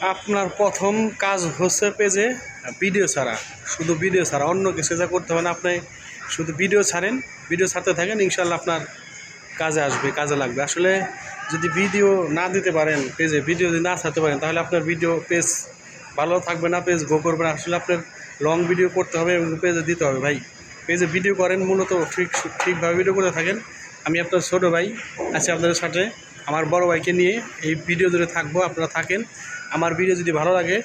আপনার প্রথম কাজ হচ্ছে পেজে ভিডিও ছাড়া। শুধু ভিডিও ছাড়া, অন্য কিছু যা করতে হবে না, আপনি শুধু ভিডিও ছাড়েন, ভিডিও ছাড়তে থাকেন ইনশাল্লাহ আপনার কাজে আসবে, কাজে লাগবে। আসলে যদি ভিডিও না দিতে পারেন পেজে ভিডিও যদি না ছাড়তে পারেন, তাহলে আপনার ভিডিও পেজ ভালো থাকবে না, পেজ গো করবে না। আসলে আপনার লং ভিডিও করতে হবে এবং পেজে দিতে হবে ভাই। পেজে ভিডিও করেন, মূলত ঠিক, ঠিকভাবে ভিডিও করে থাকেন। আমি আপনার ছোটো ভাই, আছি আপনাদের সাথে। আমার বড় ভাইকে নিয়ে এই ভিডিও জুড়ে থাকব, আপনারা থাকেন। আমার ভিডিও যদি ভালো লাগে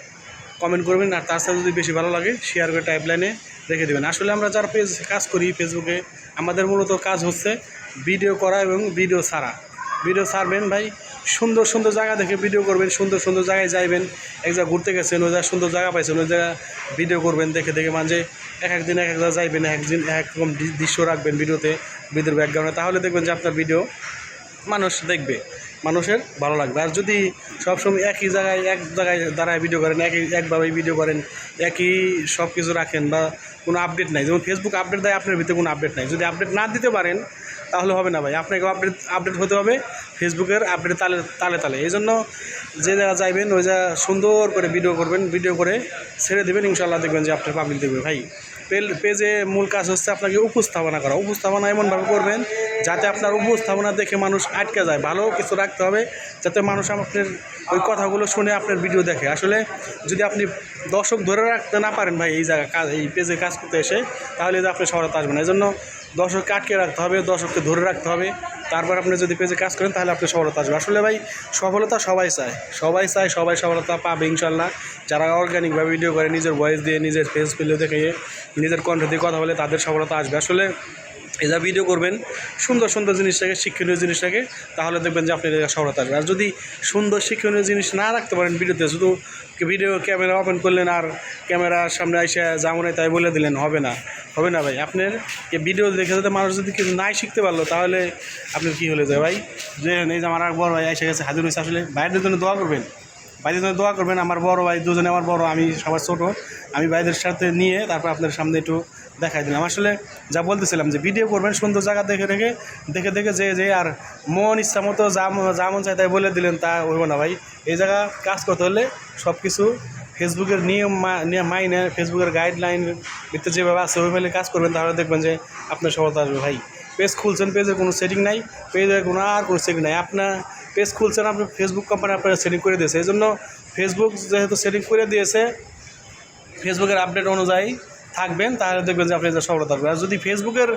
কমেন্ট করবেন, আর তার সাথে যদি বেশি ভালো লাগে শেয়ার করে টাইপ লাইনে রেখে দেবেন। আসলে আমরা যারা পেজ কাজ করি ফেসবুকে আমাদের মূলত কাজ হচ্ছে ভিডিও করা এবং ভিডিও ছাড়া। ভিডিও ছাড়বেন ভাই, সুন্দর সুন্দর জায়গা দেখে ভিডিও করবেন, সুন্দর সুন্দর জায়গায় যাইবেন। এক জায়গা ঘুরতে গেছেন, ওই সুন্দর জায়গা পাইছেন, ওই জায়গা ভিডিও করবেন, দেখে দেখে মাঝে এক একদিন এক এক জায়গায় যাইবেন একদিন এক রকম দৃশ্য রাখবেন ভিডিওতে ভিডিওর ব্যাকগ্রাউন্ডে তাহলে দেখবেন যে আপনার ভিডিও মানুষ দেখবে, মানুষের ভালো লাগবে। আর যদি সবসময় একই জায়গায়, এক জায়গায় দাঁড়ায় ভিডিও করেন, একই একভাবেই ভিডিও করেন, একই সব কিছু রাখেন বা কোনো আপডেট নাই, যেমন ফেসবুক আপডেট দেয়, আপনার ভিতরে কোনো আপডেট নাই। যদি আপডেট না দিতে পারেন, তাহলে হবে না ভাই। আপনাকে আপডেট আপডেট হতে হবে ফেসবুকের আপডেট তালে তালে তালে। এই জন্য যে জায়গা যাইবেন, ওই জায়গা সুন্দর করে ভিডিও করবেন ভিডিও করে ছেড়ে দেবেন ইনশাল্লাহ দেখবেন যে আপনার পাবলিক দেখবে। ভাই পেজে মূল কাজ হচ্ছে আপনাকে উপস্থাপনা করা। উপস্থাপনা এমনভাবে করবেন যাতে আপনার উপস্থাপনা দেখে মানুষ আটকে যায়। ভালো কিছু রাখতে হবে যাতে মানুষ আপনার ওই কথাগুলো শুনে আপনার ভিডিও দেখে। আসলে যদি আপনি দর্শক ধরে রাখতে না পারেন ভাই এই জায়গা কাজ, এই পেজে কাজ করতে এসে, তাহলে যে আপনি সফলতা আসবেন এই জন্য দর্শককে আটকে রাখতে হবে, দর্শককে ধরে রাখতে হবে। তারপর আপনি যদি পেজে কাজ করেন, তাহলে আপনি সফলতা আসবে। আসলে ভাই, সফলতা সবাই চায়। সবাই চায়, সবাই সফলতা পাবে ইনশাল্লাহ। যারা অর্গানিকভাবে ভিডিও করে, নিজের ভয়েস দিয়ে, নিজের ফেস ফেলে দেখে, নিজের কণ্ঠ দিয়ে কথা বলে, তাদের সফলতা আসবে। আসলে যা ভিডিও করবেন, সুন্দর সুন্দর জিনিসটাকে, শিক্ষণীয় জিনিসটাকে, তাহলে দেখবেন যে আপনার এটা সফলতা আসবে আর যদি সুন্দর শিক্ষণীয় জিনিস না রাখতে পারেন ভিডিওতে, শুধু ভিডিও ক্যামেরা ওপেন করলেন আর ক্যামেরার সামনে এসে যেমন তাই বলে দিলেন, হবে না হবে না ভাই। আপনার এই ভিডিও দেখে যদি মানুষ যদি কিছু নাই শিখতে পারল, তাহলে আপনার কী হলে যায় ভাই? যে এই যে আমার বড় ভাই এসে গেছে, হাজির হয়েছে আসলে বাইরের জন্য দোয়া করবেন। ভাইদের জন্য দোয়া করবেন, আমার বড় ভাই দুজনে আমার বড়, আমি সবার ছোটো। আমি ভাইদের সাথে নিয়ে তারপর আপনার সামনে একটু দেখাই দিলাম। আসলে যা বলতেছিলাম যে ভিডিও করবেন, সুন্দর জায়গা দেখে দেখে দেখে দেখে যে যে আর মন ইচ্ছা মতো যা যা মন চাই তাই বলে দিলেন, তা হইব না ভাই। এই জায়গা কাজ করতে হলে সব কিছু ফেসবুকের নিয়ম মাইনে ফেসবুকের গাইডলাইন ভিত্তিতে যেভাবে আছে, ওইভাবে কাজ করবেন, তাহলে দেখবেন যে আপনার সফলতা আসবে ভাই। পেজ খুলছেন পেজের কোনো সেটিং নাই পেজের কোনো আর কোনো সেটিং নাই। আপনার পেজ খুলছেন আপনি ফেসবুক কোম্পানি আপনার সেটিং করে দিয়েছে। এই জন্য ফেসবুক যেহেতু সেটিং করে দিয়েছে ফেসবুকের আপডেট অনুযায়ী থাকবেন, তাহলে দেখবেন যে আপনি সফলতা আসবে আর যদি ফেসবুকের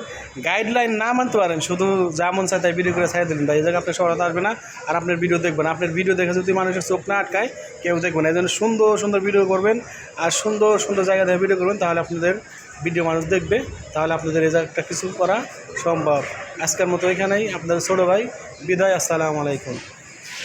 গাইডলাইন না মানতে পারেন, শুধু যা মন চায় তাই ভিডিও করে ছাড়িয়ে দিলেন তাই জায়গায় আপনার সফলতা আসবে না। আর আপনার ভিডিও দেখবেন, আপনার ভিডিও দেখে যদি মানুষের চোখ না আটকায়, কেউ দেখবেন না। এই জন্য সুন্দর সুন্দর ভিডিও করবেন, আর সুন্দর সুন্দর জায়গা থেকে ভিডিও করবেন, তাহলে আপনাদের ভিডিও মানুষ দেখবে, তাহলে আপনাদের এই জায়গাটা কিছু করা সম্ভব। আজকের মতো এখানেই। আপনাদের ছোটো ভাই বিদায় আসসালামু আলাইকুম।